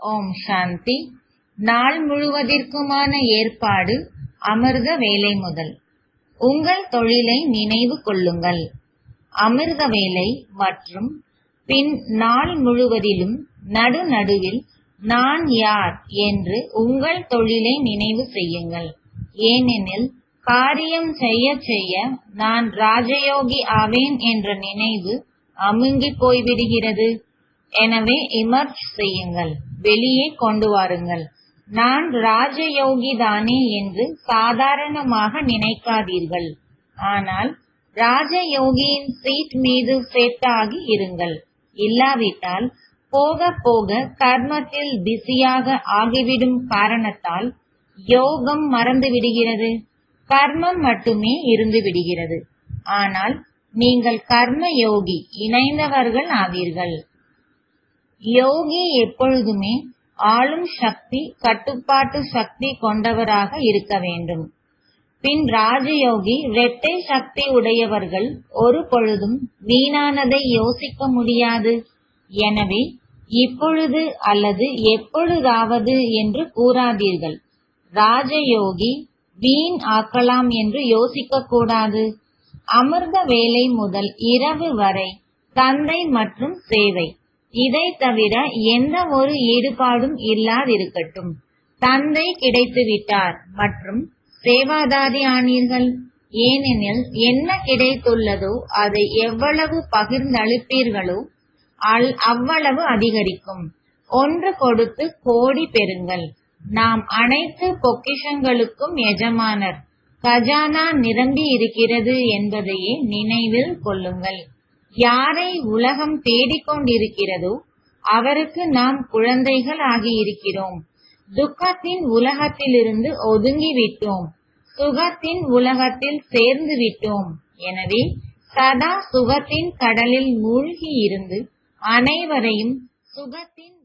ஓம் சாந்தி. நாள் முழுவதற்குமான ஏற்பாடு அமிர்த வேலை முதல். உங்கள் தொழிலை நினைவு கொள்ளுங்கள். அமிர்த வேலை மற்றும் பின் நாள் முழுவதிலும் நடுநடுவில் நான் யார் என்று உங்கள் தொழிலை நினைவு செய்யுங்கள். ஏனெனில் காரியம் செய்ய செய்ய நான் ராஜயோகி ஆவேன் என்ற நினைவு அமுங்கி போய்விடுகிறது. எனவே இமர்ஜ் செய்யுங்கள். வெளியே கொண்டு வாருங்கள். நான் ராஜயோகி தானே என்று சாதாரணமாக நினைக்காதீர்கள். ஆனால் ராஜயோகியின் சீட் மீது செட் ஆகி இருங்கள். இல்லாவிட்டால் போக போக கர்மத்தில் பிஸியாக ஆகிவிடும் காரணத்தால் யோகம் மறந்து விடுகிறது. கர்மம் மட்டுமே இருந்து விடுகிறது. ஆனால் நீங்கள் கர்ம யோகி இணைந்தவர்கள் ஆவீர்கள். யோகி எப்பொழுதுமே ஆளும் சக்தி கட்டுப்பாட்டு சக்தி கொண்டவராக இருக்க வேண்டும். பின் ராஜயோகி இரட்டை சக்தி உடையவர்கள் ஒரு பொழுதும் வீணானதை யோசிக்க முடியாது. எனவே இப்பொழுது அல்லது எப்பொழுதாவது என்று கூறாதீர்கள். ராஜயோகி வீண் ஆக்கலாம் என்று யோசிக்க கூடாது. அமிர்த வேலை முதல் இரவு வரை தந்தை மற்றும் சேவை. இதை தவிர எந்த ஒரு ஈடுபாடும் இல்லாதிருக்கட்டும். தந்தை கிடைத்துவிட்டார் மற்றும் சேவாதாரி ஆனீர்கள். ஏனெனில் என்ன கிடைத்துள்ளதோ அதை எவ்வளவு பகிர்ந்தளிப்பீர்களோ அவ்வளவு அதிகரிக்கும். ஒன்று கொடுத்து கோடி பெறுங்கள். நாம் அனைத்து பொக்கிஷங்களுக்கும் எஜமானர். கஜானா நிரம்பி இருக்கிறது என்பதையே நினைவில் கொள்ளுங்கள். யாரை உலகம் தேடிக்கொண்டிருக்கிறதோ அவருக்கு நாம் குழந்தைகள் ஆகியிருக்கிறோம். துக்கத்தின் உலகத்திலிருந்து ஒதுங்கி விட்டோம் சுகத்தின் உலகத்தில் சேர்ந்து விட்டோம் எனவே சதா சுகத்தின் கடலில் மூழ்கி இருந்து அனைவரையும் சுகத்தின்